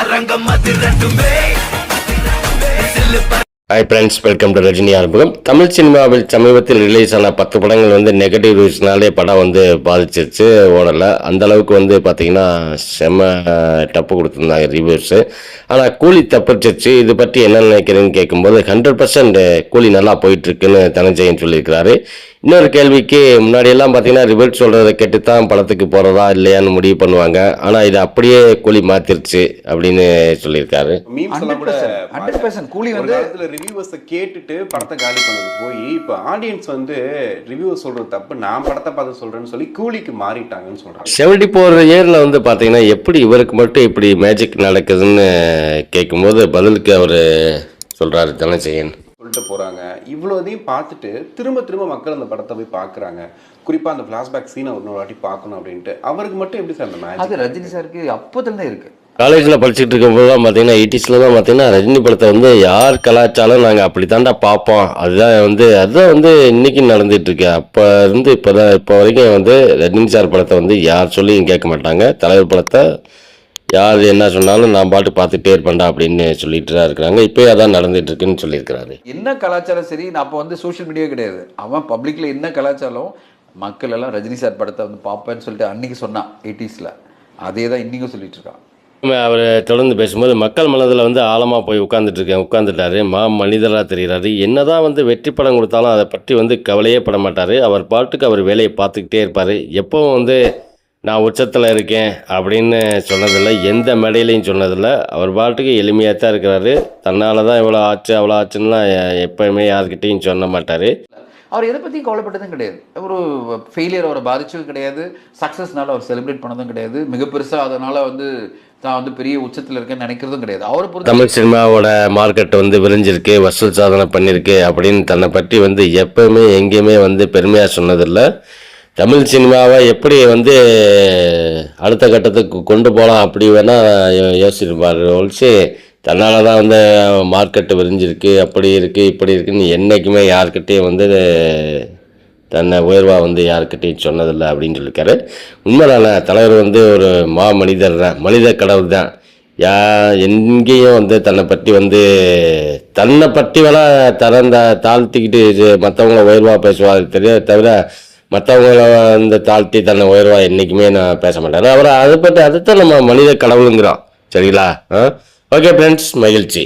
அரங்கம் அது ரெண்டுமே. Hi friends welcome to Rajini ஆல்பகம் Tamil சினிமாவில் சமீபத்தில் ரிலீஸ் ஆன பத்து படங்கள் வந்து நெகட்டிவ் ரிவ்யூஸ்னாலே படம் வந்து பாதிச்சிருச்சு ஓடலை. அந்த அளவுக்கு வந்து பார்த்தீங்கன்னா செம்ம டப்பு கொடுத்துருந்தாங்க ரிவ்யூஸு ஆனால் கூலி தப்பிச்சிருச்சு. இது பற்றி என்ன நினைக்கிறேன்னு கேட்கும்போது ஹண்ட்ரட் பர்சன்ட் கூலி நல்லா போயிட்டுருக்குன்னு தனஞ்சயன் சொல்லியிருக்கிறாரு. இன்னொரு கேள்விக்கு முன்னாடியெல்லாம் பார்த்தீங்கன்னா ரிவல்ட் சொல்கிறத கேட்டு தான் படத்துக்கு போகிறதா இல்லையான்னு முடிவு பண்ணுவாங்க. ஆனால் இது அப்படியே கூலி மாத்திருச்சு அப்படின்னு சொல்லியிருக்காரு. மீம்ஸ் எல்லாம் கூட 100% 100% கூலி வந்து- காலத்துல ரிவ்யூவர்ஸை கேட்டுட்டு படத்தை காலி பண்ணது போய் இப்போ ஆடியன்ஸ் வந்து ரிவ்யூவர் சொல்றது தப்பு நான் படத்தை பார்த்து சொல்றேன்னு சொல்லி கூலிக்கு மாறிட்டாங்கன்னு சொல்றாங்க. செவன்டி ஃபோர் இயரில் வந்து பார்த்தீங்கன்னா எப்படி இவருக்கு மட்டும் இப்படி மேஜிக் நடக்குதுன்னு கேட்கும்போது பதிலுக்கு அவர் சொல்கிறாரு தனசெயன் சொல்லிட்டு போறாங்க. இவ்வளோதையும் பார்த்துட்டு திரும்ப திரும்ப மக்கள் அந்த படத்தை போய் பார்க்கறாங்க. குறிப்பா அந்த ஃபிளாஷ்பேக் சீனை ஒரு வாட்டி பார்க்கணும் அப்படின்ட்டு. அவருக்கு மட்டும் எப்படி சார் அந்த மேஜிக் அது ரஜினி சாருக்கு அப்போதுல இருக்கு. காலேஜில் படிச்சுட்டு இருக்கும்போது தான் பார்த்தீங்கன்னா எயிட்டிஸில் தான் பார்த்தீங்கன்னா ரஜினி படத்தை வந்து யார் கலாச்சாரம் நாங்கள் அப்படி தாண்டா பார்ப்போம். அதுதான் வந்து அதுதான் வந்து இன்னைக்கு நடந்துட்டு இருக்கு அப்போ இருந்து இப்போ தான் இப்போ வரைக்கும் வந்து ரஜினி சார் படத்தை வந்து யார் சொல்லியும் கேட்க மாட்டாங்க. தலைவர் படத்தை யார் என்ன சொன்னாலும் நான் பாட்டு பார்த்துட்டே இருப்பேன்டா அப்படின்னு சொல்லிட்டு தான் இருக்கிறாங்க. இப்போயே அதான் நடந்துட்டு இருக்குன்னு சொல்லியிருக்கிறாரு. என்ன கலாச்சாரம்? சரி நான் அப்போ வந்து சோஷியல் மீடியா கிடையாது. அவன் பப்ளிக்ல என்ன கலாச்சாரம்? மக்கள் எல்லாம் ரஜினி சார் படத்தை வந்து பார்ப்பேன்னு சொல்லிட்டு அன்னைக்கு சொன்னான் எயிட்டிஸ்ல அதே தான் இன்னைக்கும் சொல்லிட்டு இருக்கான். அவர் தொடர்ந்து பேசும்போது மக்கள் மனதில் வந்து ஆழமாக போய் உட்காந்துட்டு இருக்கேன் உட்காந்துட்டாரு மா மனிதராக தெரிகிறாரு. என்னதான் வந்து வெற்றி படம் கொடுத்தாலும் அதை பற்றி வந்து கவலையே பட மாட்டார். அவர் பாட்டுக்கு அவர் வேலையை பார்த்துக்கிட்டே இருப்பார். எப்பவும் வந்து நான் உச்சத்தில் இருக்கேன் அப்படின்னு சொன்னதில்லை எந்த மேடையிலையும் சொன்னதில்லை. அவர் பாட்டுக்கு எளிமையாக தான் இருக்கிறாரு. தன்னால் தான் இவ்வளோ ஆச்சு அவ்வளோ ஆச்சுன்னுலாம் எப்பயுமே யார்கிட்டையும் சொல்ல மாட்டார். அவர் எதை பற்றியும் கவலைப்பட்டதும் கிடையாது. ஒரு ஃபெயிலியர் அவரை பாதிச்சதும் கிடையாது. சக்ஸஸ்னால அவர் செலிப்ரேட் பண்ணதும் கிடையாது. மிக பெருசாக அதனால வந்து தான் வந்து பெரிய உச்சத்தில் இருக்கேன்னு நினைக்கிறதும் கிடையாது. அவரை பொறுத்த தமிழ் சினிமாவோட மார்க்கெட் வந்து விரிஞ்சிருக்கு வசூல் சாதனை பண்ணியிருக்கு அப்படின்னு தன்னை பற்றி வந்து எப்பவுமே எங்கேயுமே வந்து பெருமையாக சொன்னதில்லை. தமிழ் சினிமாவை எப்படி வந்து அடுத்த கட்டத்துக்கு கொண்டு போகலாம் அப்படி வேணால் யோசிச்சிருப்பார். ஒழிச்சு தன்னால் தான் வந்து மார்க்கெட்டு விரிஞ்சிருக்கு அப்படி இருக்குது இப்படி இருக்குன்னு என்றைக்குமே யாருக்கிட்டேயும் வந்து தன்னை உயர்வாக வந்து யாருக்கிட்டையும் சொன்னதில்லை அப்படின்னு சொல்லியிருக்காரு உண்மைதானே தலைவர் வந்து ஒரு மா மனிதர் தான் மனித கடவுள் தான். யா எங்கேயும் வந்து தன்னை பற்றி வந்து தன்னை பற்றி வேணால் தரந்த தாழ்த்திக்கிட்டு மற்றவங்கள உயர்வாக பேசுவார். தெரிய தவிர மற்றவங்கள அந்த தாழ்த்தி தன்னை உயர்வாக என்றைக்குமே நான் பேச மாட்டேன். அவரை அதை பற்றி அதைத்தான் நம்ம மனித கடவுளுங்கிறோம் சரிங்களா? ஓகே ஃப்ரெண்ட்ஸ் மகிழ்ச்சி.